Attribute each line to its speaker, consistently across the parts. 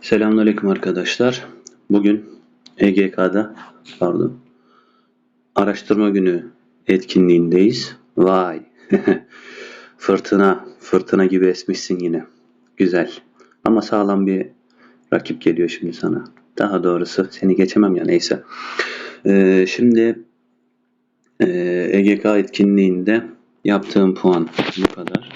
Speaker 1: Selamünaleyküm arkadaşlar. Bugün EGK'da pardon araştırma günü etkinliğindeyiz. Vay. fırtına, fırtına gibi esmişsin yine. Güzel. Ama sağlam bir rakip geliyor şimdi sana. Daha doğrusu seni geçemem ya neyse. Ee, şimdi e, EGK etkinliğinde yaptığım puan bu kadar.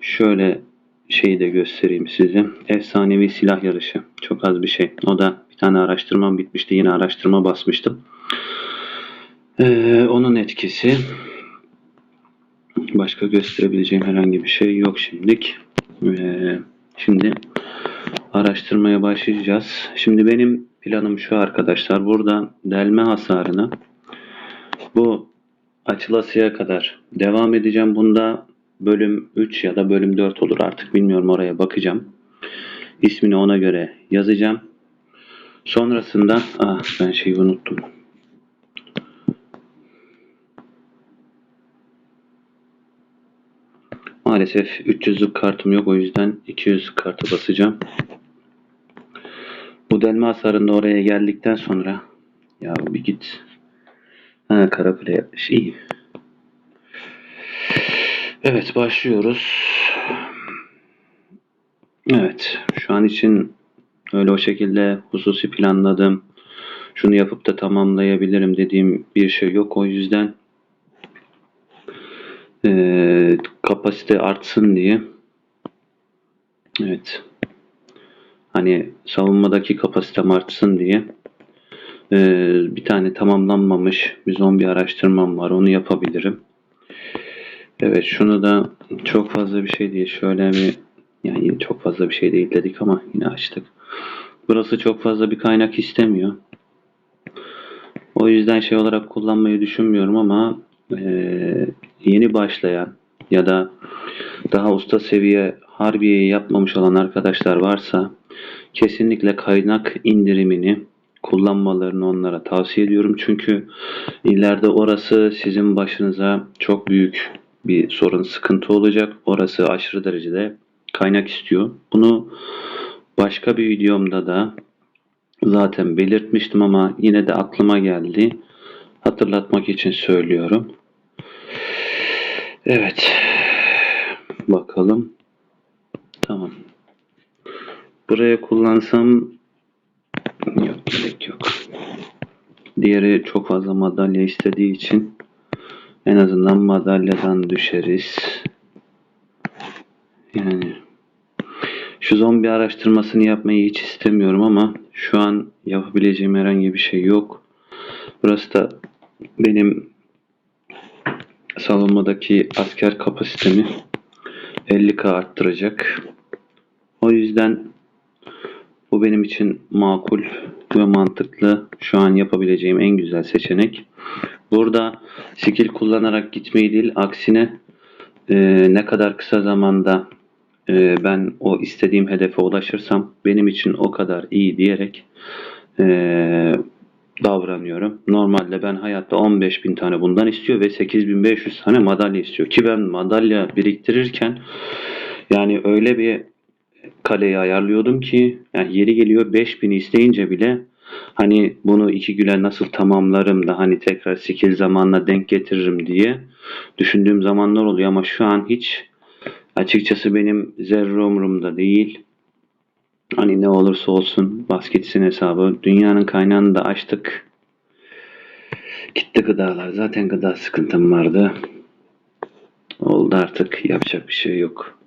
Speaker 1: Şöyle şeyi de göstereyim size. Efsanevi silah yarışı. Çok az bir şey. O da bir tane araştırmam bitmişti. Yine araştırma basmıştım. Ee, onun etkisi. Başka gösterebileceğim herhangi bir şey yok şimdilik. Ee, şimdi araştırmaya başlayacağız. Şimdi benim planım şu arkadaşlar. Burada delme hasarını bu açılasıya kadar devam edeceğim. Bunda bölüm 3 ya da bölüm 4 olur artık bilmiyorum oraya bakacağım. İsmini ona göre yazacağım. Sonrasında ah ben şeyi unuttum. Maalesef 300'lük kartım yok o yüzden 200 kartı basacağım. Bu delme hasarında oraya geldikten sonra ya bir git. Ha Karakule yapmış iyi. Evet başlıyoruz. Evet şu an için öyle o şekilde hususi planladım. Şunu yapıp da tamamlayabilirim dediğim bir şey yok. O yüzden eee, kapasite artsın diye evet hani savunmadaki kapasitem artsın diye eee, bir tane tamamlanmamış bir zombi araştırmam var. Onu yapabilirim. Evet şunu da çok fazla bir şey değil. Şöyle bir yani çok fazla bir şey değil dedik ama yine açtık. Burası çok fazla bir kaynak istemiyor. O yüzden şey olarak kullanmayı düşünmüyorum ama eee, yeni başlayan ya da daha usta seviye harbiye yapmamış olan arkadaşlar varsa kesinlikle kaynak indirimini kullanmalarını onlara tavsiye ediyorum. Çünkü ileride orası sizin başınıza çok büyük bir sorun, sıkıntı olacak. Orası aşırı derecede kaynak istiyor. Bunu başka bir videomda da zaten belirtmiştim ama yine de aklıma geldi. Hatırlatmak için söylüyorum. Evet. Bakalım. Tamam. Buraya kullansam yok gerek yok. Diğeri çok fazla madalya istediği için en azından madalyadan düşeriz. Yani şu zombi araştırmasını yapmayı hiç istemiyorum ama şu an yapabileceğim herhangi bir şey yok. Burası da benim savunmadaki asker kapasitemi 50k arttıracak. O yüzden bu benim için makul ve mantıklı şu an yapabileceğim en güzel seçenek. Burada skill kullanarak gitmeyi değil aksine e, ne kadar kısa zamanda e, ben o istediğim hedefe ulaşırsam benim için o kadar iyi diyerek e, davranıyorum. Normalde ben hayatta 15 bin tane bundan istiyor ve 8500 tane madalya istiyor. Ki ben madalya biriktirirken yani öyle bir kaleyi ayarlıyordum ki yani yeri geliyor 5000 isteyince bile hani bunu iki güle nasıl tamamlarım da hani tekrar skill zamanla denk getiririm diye düşündüğüm zamanlar oluyor ama şu an hiç açıkçası benim zerre umurumda değil. Hani ne olursa olsun basketsin hesabı. Dünyanın kaynağını da açtık. Gitti gıdalar. Zaten gıda sıkıntım vardı. Oldu artık. Yapacak bir şey yok.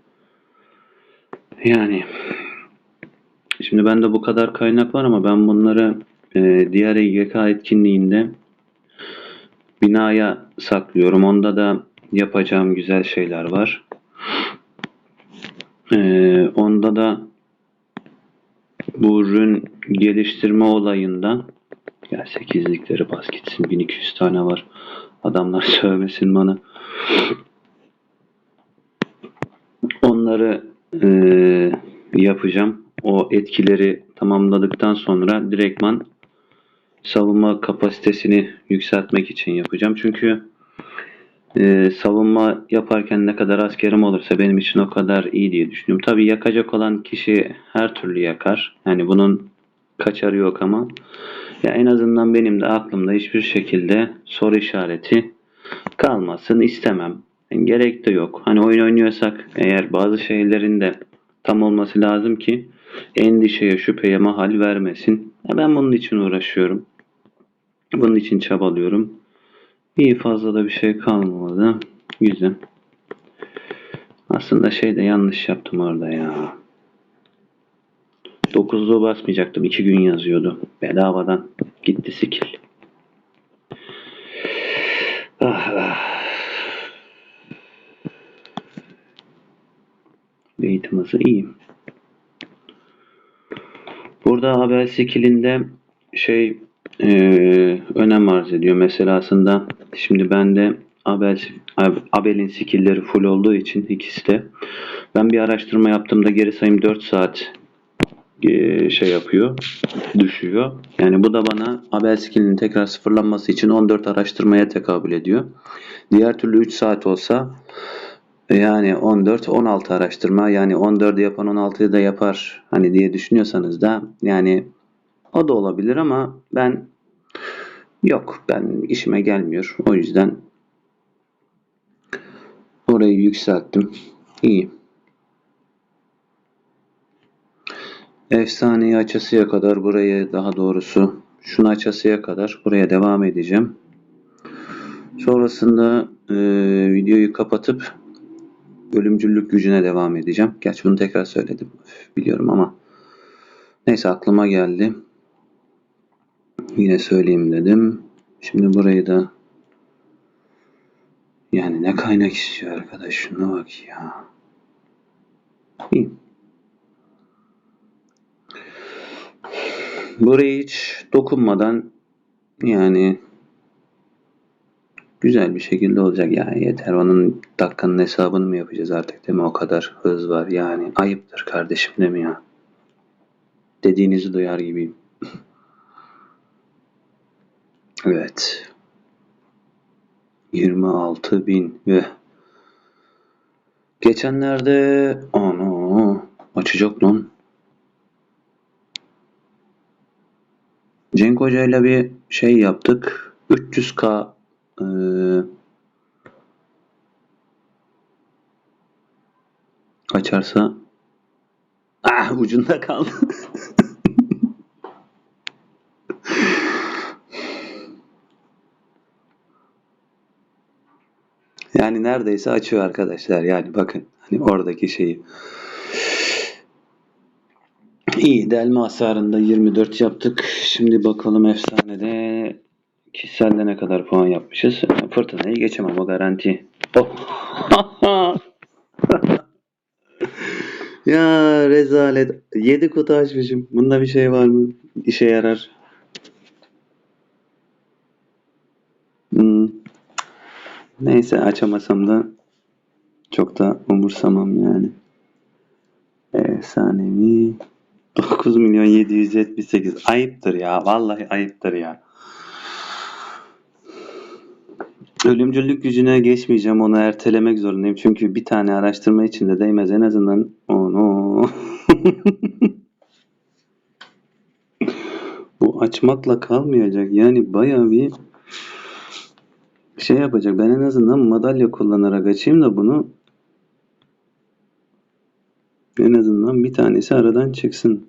Speaker 1: Yani şimdi bende bu kadar kaynak var ama ben bunları e, diğer EGK etkinliğinde binaya saklıyorum. Onda da yapacağım güzel şeyler var. E, onda da bu ürün geliştirme olayında ya 8'likleri bas gitsin 1200 tane var. Adamlar sövmesin bana. Onları eee, yapacağım. O etkileri tamamladıktan sonra direktman savunma kapasitesini yükseltmek için yapacağım. Çünkü e, savunma yaparken ne kadar askerim olursa benim için o kadar iyi diye düşünüyorum. Tabii yakacak olan kişi her türlü yakar. Yani bunun kaçarı yok ama ya en azından benim de aklımda hiçbir şekilde soru işareti kalmasın istemem. Yani gerek de yok. Hani oyun oynuyorsak eğer bazı şeylerin de tam olması lazım ki endişeye, şüpheye mahal vermesin. Ya ben bunun için uğraşıyorum. Bunun için çabalıyorum. İyi fazla da bir şey kalmadı. Güzel. Aslında şey de yanlış yaptım orada ya. 9'luğu basmayacaktım. 2 gün yazıyordu. Bedavadan gitti skill. Ah, ah. Eğitim hızı. Burada haber skillinde şey eee, önem arz ediyor. Mesela aslında şimdi bende Abel, Ab- Abel'in skillleri full olduğu için ikisi de ben bir araştırma yaptığımda geri sayım 4 saat eee, şey yapıyor, düşüyor. Yani bu da bana Abel skillinin tekrar sıfırlanması için 14 araştırmaya tekabül ediyor. Diğer türlü 3 saat olsa yani 14 16 araştırma yani 14'ü yapan 16'yı da yapar hani diye düşünüyorsanız da yani o da olabilir ama ben yok ben işime gelmiyor. O yüzden orayı yükselttim. İyi. Efsaneyi açasıya kadar buraya daha doğrusu şunu açasıya kadar buraya devam edeceğim. Sonrasında e, videoyu kapatıp ölümcüllük gücüne devam edeceğim. Gerçi bunu tekrar söyledim. Biliyorum ama neyse aklıma geldi. Yine söyleyeyim dedim. Şimdi burayı da yani ne kaynak istiyor arkadaş şuna bak ya. İyi. Burayı hiç dokunmadan yani güzel bir şekilde olacak yani yeter. Onun dakikanın hesabını mı yapacağız artık değil mi? O kadar hız var yani. Ayıptır kardeşim değil mi ya? Dediğinizi duyar gibiyim. Evet. 26 bin. Ve geçenlerde ana açacak lan Cenk Hoca ile bir şey yaptık. 300k eee Açarsa ah ucunda kaldı. yani neredeyse açıyor arkadaşlar. Yani bakın hani oradaki şeyi. İyi delme hasarında 24 yaptık. Şimdi bakalım efsanede kişiselde ne kadar puan yapmışız. Fırtınayı geçemem o garanti. Oh. Ya rezalet. 7 kutu açmışım. Bunda bir şey var mı? İşe yarar. Hmm. Neyse açamasam da çok da umursamam yani. Efsanevi 9 milyon 778 ayıptır ya vallahi ayıptır ya. Ölümcüllük gücüne geçmeyeceğim onu ertelemek zorundayım. Çünkü bir tane araştırma içinde değmez. En azından onu. Bu açmakla kalmayacak. Yani bayağı bir şey yapacak. Ben en azından madalya kullanarak açayım da bunu. En azından bir tanesi aradan çıksın.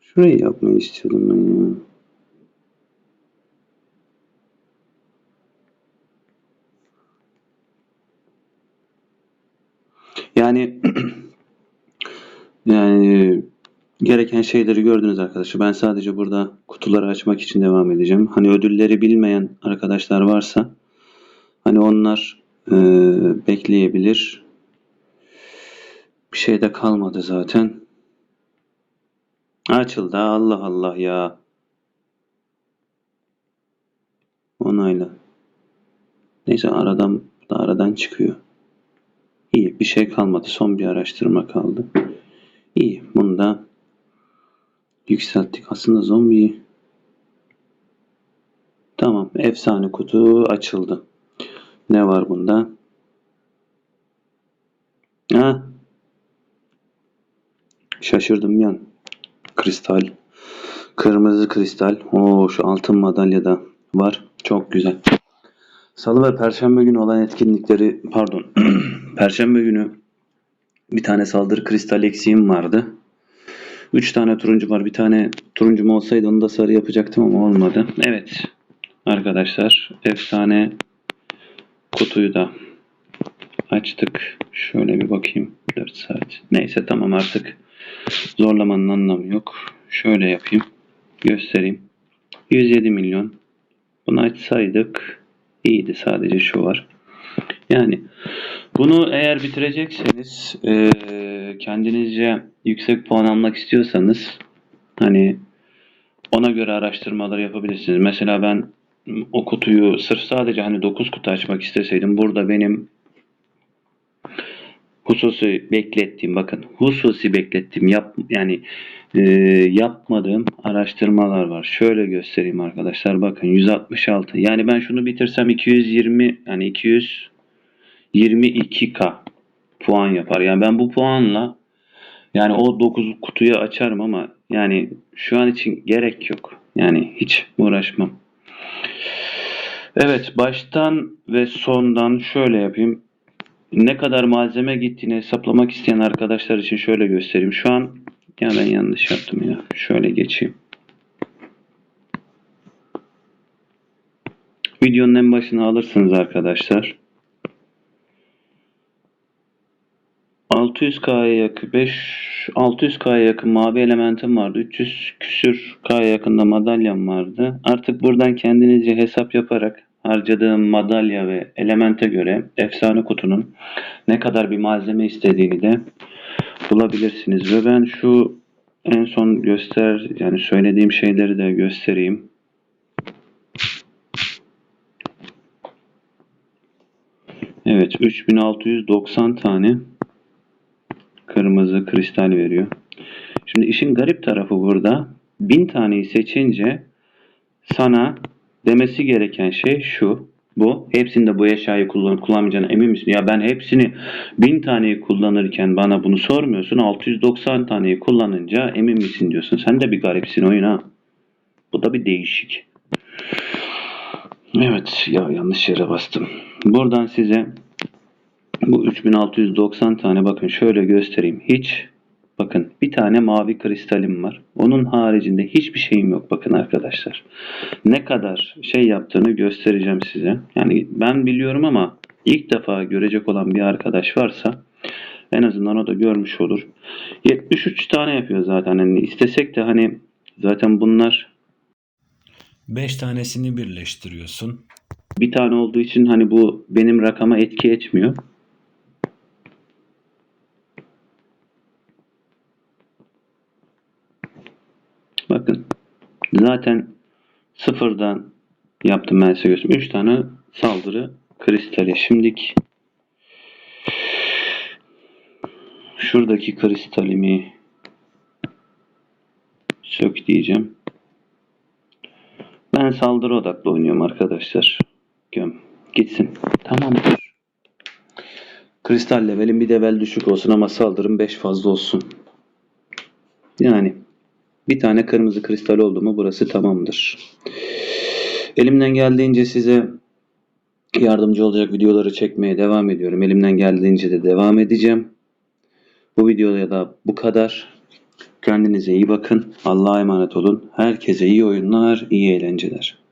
Speaker 1: Şurayı yapmayı istiyordum ben ya Yani yani gereken şeyleri gördünüz arkadaşlar. Ben sadece burada kutuları açmak için devam edeceğim. Hani ödülleri bilmeyen arkadaşlar varsa hani onlar e, bekleyebilir. Bir şey de kalmadı zaten. Açıldı. Allah Allah ya. Onayla. Neyse aradan da aradan çıkıyor. İyi bir şey kalmadı. Son bir araştırma kaldı. İyi bunu da yükselttik. Aslında zombi Tamam efsane kutu açıldı. Ne var bunda? Ha. Şaşırdım yan. Kristal. Kırmızı kristal. Oo şu altın madalya da var. Çok güzel. Salı ve Perşembe günü olan etkinlikleri pardon. Perşembe günü bir tane saldırı kristal eksiğim vardı. Üç tane turuncu var. Bir tane turuncum olsaydı onu da sarı yapacaktım ama olmadı. Evet. Arkadaşlar efsane kutuyu da açtık. Şöyle bir bakayım. 4 saat. Neyse tamam artık zorlamanın anlamı yok. Şöyle yapayım. Göstereyim. 107 milyon. Bunu açsaydık iyiydi. Sadece şu var. Yani bunu eğer bitirecekseniz eee, kendinizce yüksek puan almak istiyorsanız hani ona göre araştırmalar yapabilirsiniz. Mesela ben o kutuyu sırf sadece hani 9 kutu açmak isteseydim burada benim hususi beklettiğim bakın hususi beklettiğim yap yani e, yapmadığım araştırmalar var. Şöyle göstereyim arkadaşlar bakın 166 yani ben şunu bitirsem 220 yani 222k puan yapar. Yani ben bu puanla yani o 9 kutuyu açarım ama yani şu an için gerek yok. Yani hiç uğraşmam. Evet baştan ve sondan şöyle yapayım. Ne kadar malzeme gittiğini hesaplamak isteyen arkadaşlar için şöyle göstereyim. Şu an ya ben yanlış yaptım ya. Şöyle geçeyim. Videonun en başına alırsınız arkadaşlar. 600K'ya yakın 5 600K'ya yakın mavi elementim vardı. 300 küsür K'ya yakında madalyam vardı. Artık buradan kendinizce hesap yaparak harcadığım madalya ve elemente göre efsane kutunun ne kadar bir malzeme istediğini de bulabilirsiniz. Ve ben şu en son göster yani söylediğim şeyleri de göstereyim. Evet 3690 tane kırmızı kristal veriyor. Şimdi işin garip tarafı burada 1000 taneyi seçince sana demesi gereken şey şu. Bu. Hepsinde bu eşyayı kullan kullanmayacağına emin misin? Ya ben hepsini 1000 taneyi kullanırken bana bunu sormuyorsun. 690 taneyi kullanınca emin misin diyorsun. Sen de bir garipsin oyun ha. Bu da bir değişik. Evet ya yanlış yere bastım. Buradan size bu 3690 tane bakın şöyle göstereyim. Hiç bakın bir tane mavi kristalim var. Onun haricinde hiçbir şeyim yok bakın arkadaşlar. Ne kadar şey yaptığını göstereceğim size. Yani ben biliyorum ama ilk defa görecek olan bir arkadaş varsa en azından o da görmüş olur. 73 tane yapıyor zaten. Hani istesek de hani zaten bunlar
Speaker 2: 5 tanesini birleştiriyorsun.
Speaker 1: bir tane olduğu için hani bu benim rakama etki etmiyor. Bakın zaten sıfırdan yaptım ben size göstereyim. 3 tane saldırı kristali. Şimdiki şuradaki kristalimi sök diyeceğim. Ben saldırı odaklı oynuyorum arkadaşlar. Göm. Gitsin. Tamamdır. Kristal levelim bir level düşük olsun ama saldırım 5 fazla olsun. Yani bir tane kırmızı kristal oldu mu burası tamamdır. Elimden geldiğince size yardımcı olacak videoları çekmeye devam ediyorum. Elimden geldiğince de devam edeceğim. Bu videoya da bu kadar. Kendinize iyi bakın. Allah'a emanet olun. Herkese iyi oyunlar, iyi eğlenceler.